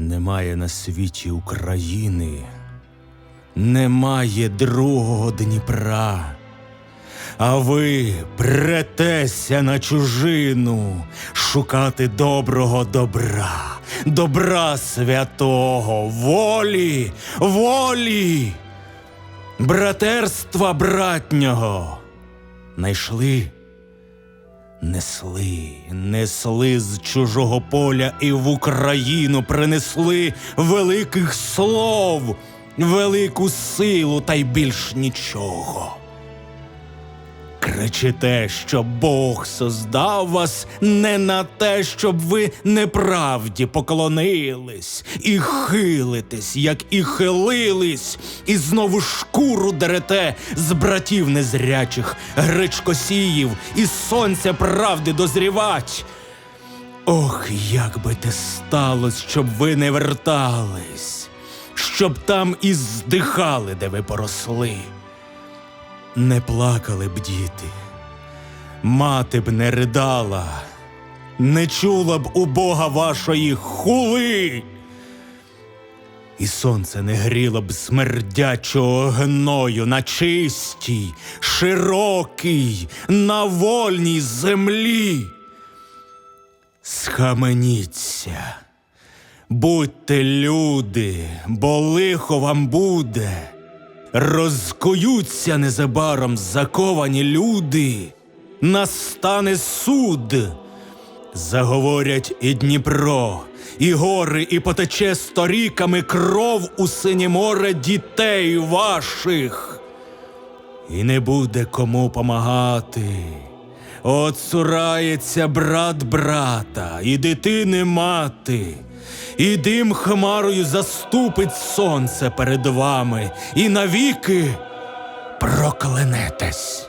Немає на світі України, немає другого Дніпра. А ви претеся на чужину шукати доброго добра, добра святого, волі, волі, братерства братнього. Найшли, несли, несли з чужого поля і в Україну принесли великих слов, велику силу та й більш нічого. Кричите, що Бог создав вас не на те, щоб ви неправді поклонились і хилитесь, як і хилились, і знову шкуру дерете з братів незрячих, гречкосіїв, і сонця правди дозрівать. Ох, як би те сталось, щоб ви не вертались, щоб там і здихали, де ви поросли. Не плакали б діти, мати б не ридала, не чула б у Бога вашої хули, і сонце не гріло б смердячого гною на чистій, широкій, на вольній землі. Схаменіться, будьте люди, бо лихо вам буде. Розкуються незабаром заковані люди, настане суд. Заговорять і Дніпро, і гори, і потече сторіками кров у синє море дітей ваших. І не буде кому помагати. Отсурається брат брата, і дитини мати, і дим хмарою заступить сонце перед вами, і навіки проклянетесь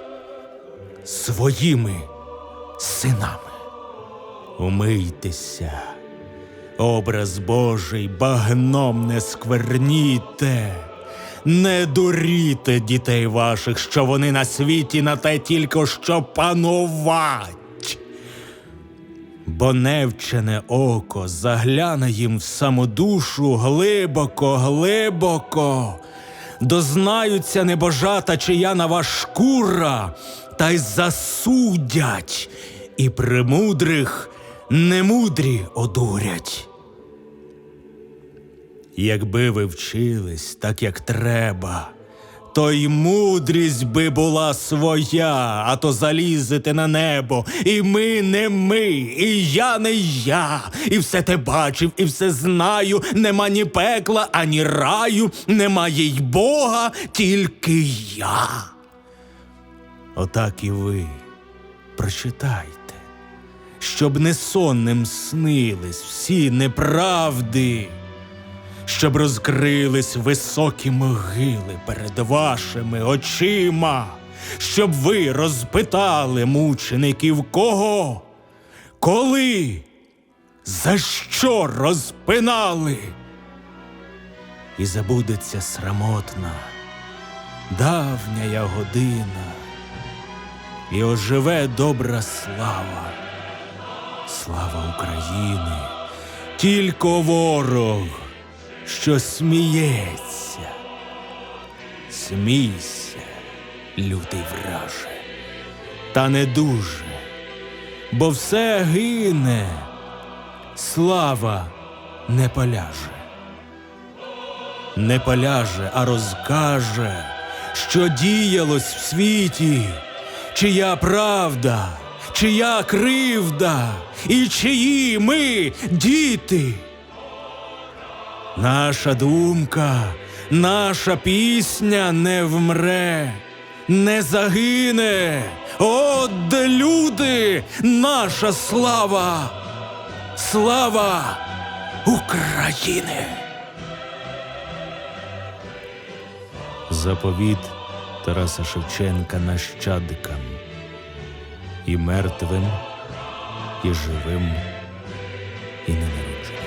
своїми синами. Умийтеся, образ Божий багном не скверніте. Не дуріте дітей ваших, що вони на світі на те тільки що панувать. Бо невчене око загляне їм в саму душу глибоко, глибоко. Дознаються небожата, чия нова шкура, та й засудять, і премудрих немудрі одурять. Якби ви вчились так, як треба, то й мудрість би була своя, а то залізете на небо, і ми не ми, і я не я, і все те бачив, і все знаю. Нема ні пекла, ані раю, немає й Бога, тільки я. Отак і ви прочитайте, щоб не сонним снились всі неправди щоб розкрились високі могили перед вашими очима, щоб ви розпитали мучеників кого, коли, за що розпинали, і забудеться срамотна, давня година, і оживе добра слава, слава України, тільки ворог що сміється. Смійся, лютий враже, та не дуже, бо все гине, слава не поляже. Не поляже, а розкаже, що діялось в світі, чия правда, чия кривда, і чиї ми діти. Наша думка, наша пісня не вмре, не загине. О, де люди, наша слава, слава України. Заповіт Тараса Шевченка нащадкам і мертвим, і живим, і ненародженим.